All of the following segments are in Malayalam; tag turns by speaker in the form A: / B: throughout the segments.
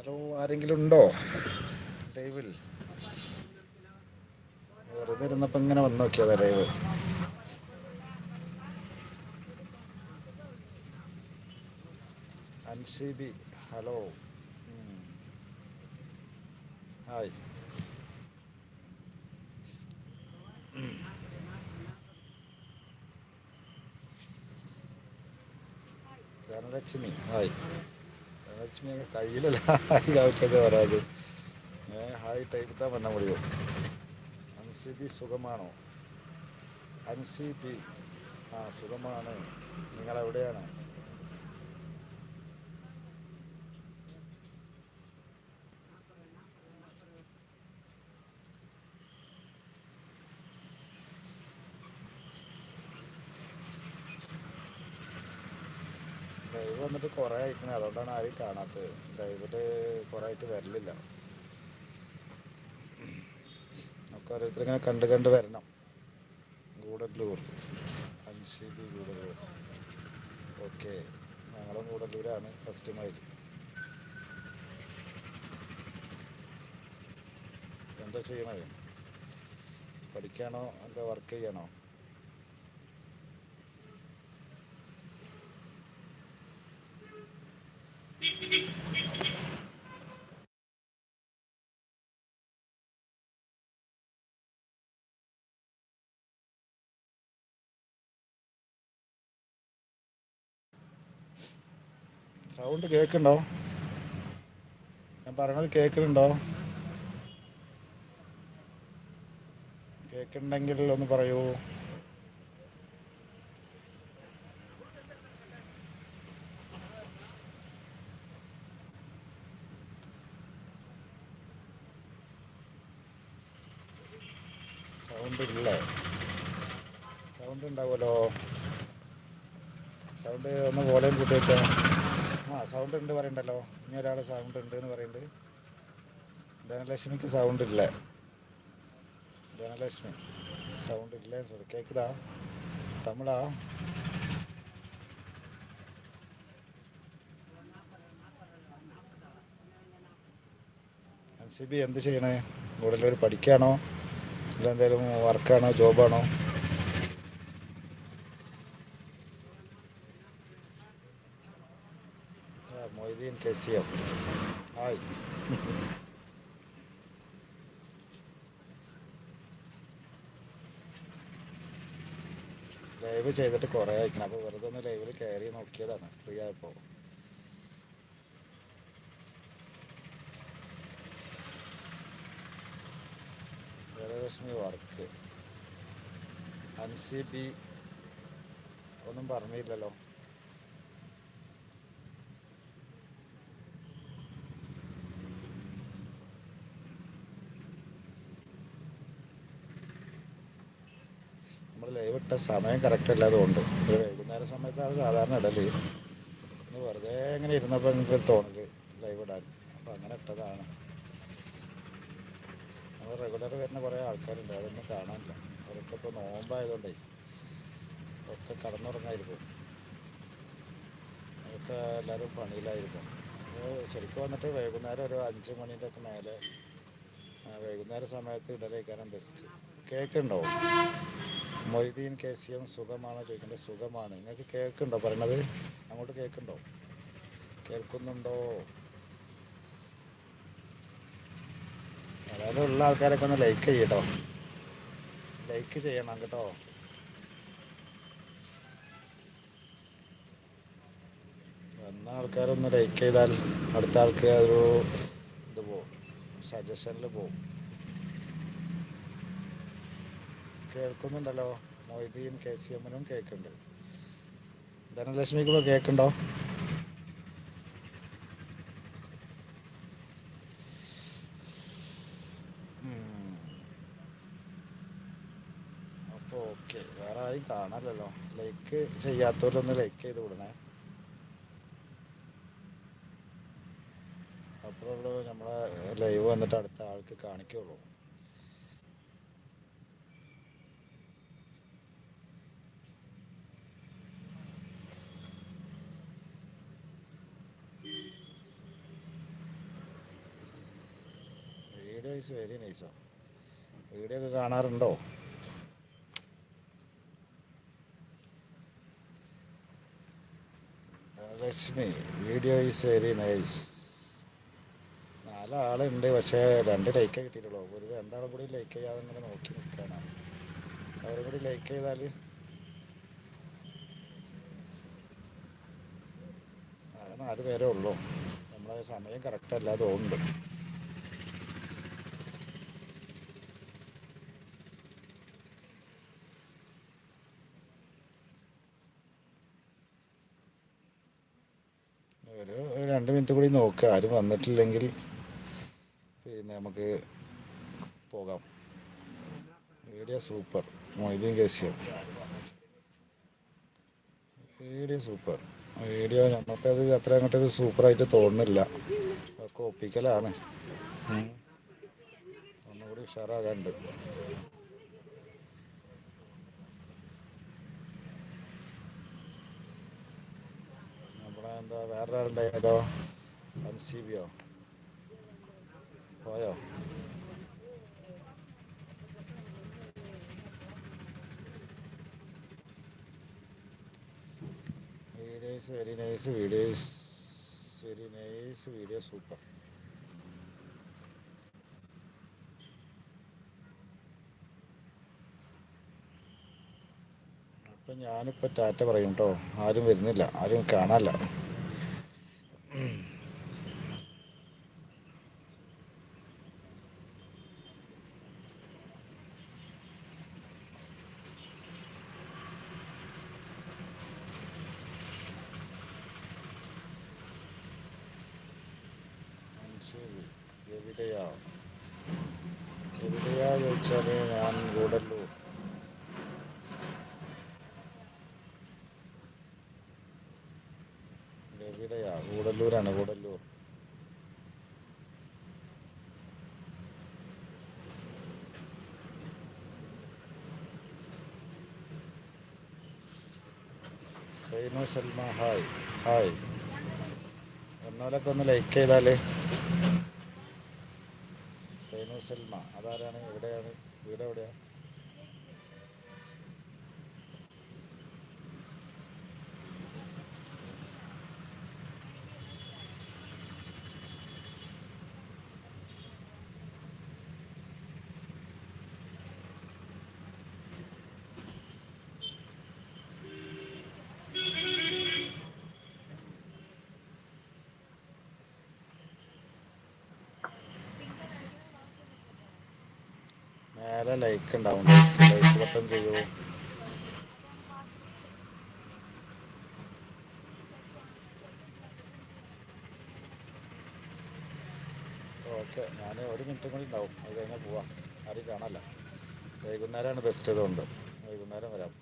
A: ഹലോ ആരെങ്കിലും ഉണ്ടോ? ലൈവിൽ വെറുതെ ഇരുന്നപ്പോ ഇങ്ങനെ വന്ന് നോക്കിയതാ live Ansiba hello hi Dhanalakshmi hi Dhanlaxmi കയ്യിലല്ല hi കാവശ്യൊക്കെ വരാത് ഏ ഹായ് ടൈപ്പ് தான் பண்ண முடியும் അൻസിബി സുഖമാണോ അൻസിബി ആ സുഖമാണ് നിങ്ങളെവിടെയാണ് ലൈവ് വന്നിട്ട് കുറേ അയക്കണേ അതുകൊണ്ടാണ് ആരും കാണാത്തത്. ലൈവിൽ കുറേ ആയിട്ട് വരലില്ല. നമുക്ക് ഓരോരുത്തരിങ്ങനെ കണ്ട് കണ്ട് വരണം. ഗൂഡല്ലൂർ. അൻഷിബി ഗൂഡല്ലൂർ. ഓക്കെ. ഞങ്ങളും ഗൂഡല്ലൂരാണ് ഫസ്റ്റ് മൈൽ എന്താ ചെയ്യണത്? പഠിക്കാനോ അല്ല വർക്ക് ചെയ്യണോ? സൗണ്ട് കേൾക്കുന്നുണ്ടോ? ഞാൻ പറയണത് കേൾക്കുന്നുണ്ടോ? കേൾക്കുന്നുണ്ടെങ്കിൽ ഒന്ന് പറയൂ. സൗണ്ട് ഇല്ലേ? സൗണ്ട് ഉണ്ടാവുമല്ലോ. സൗണ്ട് ഒന്ന് വോളിയം കൂട്ടി ആ സൗണ്ട് ഉണ്ട് പറയണ്ടല്ലോ. ഇനി ഒരാൾ സൗണ്ട് ഉണ്ട് എന്ന് പറയുന്നുണ്ട് ധനലക്ഷ്മിക്ക് സൗണ്ട് ഇല്ല. ധനലക്ഷ്മി സൗണ്ട് ഇല്ല സോറി കേക്കുതാ? തമിഴാ? എൻ സി ബി എന്ത് ചെയ്യണേ? കൂടുതലൊരു പഠിക്കാണോ? അല്ല എന്തെങ്കിലും വർക്കാണോ ജോബാണോ ആ, മൊയ്തീൻ എം ഹായ് ലൈവ് ചെയ്തിട്ട് കുറേ അയക്കണം അപ്പോൾ വെറുതെ ഒന്ന് ലൈവിൽ കയറി നോക്കിയതാണ്. ഫ്രീ ആയപ്പോൾ ധനലക്ഷ്മി വർക്ക് അൻസി ബി ഒന്നും പറഞ്ഞില്ലല്ലോ നമ്മൾ ലൈവ് ഇട്ട സമയം കറക്റ്റ് അല്ലാതുകൊണ്ട് ഒരു വൈകുന്നേര സമയത്താണ് സാധാരണ ഇടൽ. ഇന്ന് വെറുതെ ഇങ്ങനെ ഇരുന്നപ്പോൾ എനിക്ക് തോന്നൽ ലൈവ് ഇടാൻ. അപ്പോൾ അങ്ങനെ ഇട്ടതാണ്. നമ്മൾ റെഗുലർ വരുന്ന കുറേ ആൾക്കാരുണ്ട് അതൊന്നും കാണാനില്ല. അവരൊക്കെ ഇപ്പോൾ നോമ്പായതുകൊണ്ടേ ഒക്കെ കടന്നുറങ്ങായിരിക്കും. അവർക്ക് എല്ലാവരും പണിയിലായിരിക്കും. ശരിക്കും വന്നിട്ട് വൈകുന്നേരം ഒരു അഞ്ച് മണീന്റെ ഒക്കെ മേലെ വൈകുന്നേരം സമയത്ത് ഇടലേക്കാനാണ് ബെസ്റ്റ് കേക്കുണ്ടോ മൊയ്തീൻ കെ സി എം സുഖമാണോ ചോദിക്കേണ്ടത് സുഖമാണ്. നിങ്ങൾക്ക് കേൾക്കുന്നുണ്ടോ? പറയണത് അങ്ങോട്ട് കേൾക്കുന്നുണ്ടോ? കേൾക്കുന്നുണ്ടോ? അതായത് ഉള്ള ആൾക്കാരൊക്കെ ഒന്ന് ലൈക്ക് ചെയ്യട്ടോ. ലൈക്ക് ചെയ്യണം കേട്ടോ. വന്ന ആൾക്കാരൊന്ന് ലൈക്ക് ചെയ്താൽ അടുത്ത ആൾക്ക് അതൊരു ഇത് പോവും. സജഷനിൽ പോവും. കേൾക്കുന്നുണ്ടല്ലോ. മൊയ്തീൻ കെ സി എമ്മിനും കേൾക്കുന്നുണ്ട് ധനലക്ഷ്മിക്ക് ഇപ്പോൾ കേൾക്കുന്നുണ്ടോ അപ്പോൾ ഓക്കെ. വേറെ ആരും കാണാനല്ലോ ലൈക്ക് ചെയ്യാത്തവരൊന്ന് ലൈക്ക് ചെയ്ത് വിടണേ. അപ്പോഴുള്ളൂ നമ്മളെ ലൈവ് വന്നിട്ട് അടുത്ത ആൾക്ക് കാണിക്കുള്ളൂ. വീഡിയോ ഈസ് വെരി നൈസോ വീഡിയോ ഒക്കെ കാണാറുണ്ടോ? Lakshmi video is very nice. നാലാളുണ്ട് പക്ഷേ രണ്ട് ലൈക്ക് കിട്ടിയിട്ടുള്ളൂ. ഒരു രണ്ടാളും കൂടി ലൈക്ക് ചെയ്യാതെ ഇങ്ങനെ നോക്കി നിൽക്കുകയാണ്. അവരും കൂടി ലൈക്ക് ചെയ്താൽ നാല് പേരേ ഉള്ളൂ. നമ്മളെ സമയം കറക്റ്റ് അല്ല തോന്നുന്നുണ്ട് മിനിറ്റ് കൂടി നോക്കുക ആരും വന്നിട്ടില്ലെങ്കിൽ പിന്നെ നമുക്ക് പോകാം. Video super. Moideen കേസിയം. Video super. Video നമുക്കത് അത്ര അങ്ങോട്ടൊരു സൂപ്പറായിട്ട് തോന്നുന്നില്ല. ഒക്കെ ഒപ്പിക്കലാണ്. ഒന്നുകൂടി ഉഷാറാകാണ്ട്. നമ്മളെ എൻ സി ബിയോ? പോയോ? Videos very nice videos very nice video super അപ്പം ഞാനിപ്പോൾ ടാറ്റ പറയും കേട്ടോ ആരും വരുന്നില്ല. ആരും കാണാനില്ല എവിടെയാ? എവിടെയാ ചോദിച്ചാൽ ഞാൻ ഗൂഡല്ലൂർ. എവിടെയാ Koodallur. Sainu Salma hi hi. എന്നാലൊക്കെ ഒന്ന് ലൈക്ക് ചെയ്താലേ. സൈനു സൽമ അതാരാണ്? എവിടെയാണ്? വീട് എവിടെയാ മേലെ ലൈക്ക് ഉണ്ടാവും. ലൈക്ക് ബട്ടൺ ചെയ്യൂ ഓക്കെ ഞാൻ ഒരു മിനിറ്റും കൂടി ഉണ്ടാവും. അത് കഴിഞ്ഞാൽ പോവാം. ആരും കാണാല്ല വൈകുന്നേരമാണ് ബെസ്റ്റ് ഇതുകൊണ്ട്. വൈകുന്നേരം വരാം.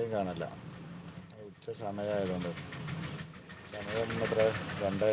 A: ആരെയും കാണില്ല ഉച്ച സമയമായതുകൊണ്ട്. സമയം എത്ര? രണ്ടേ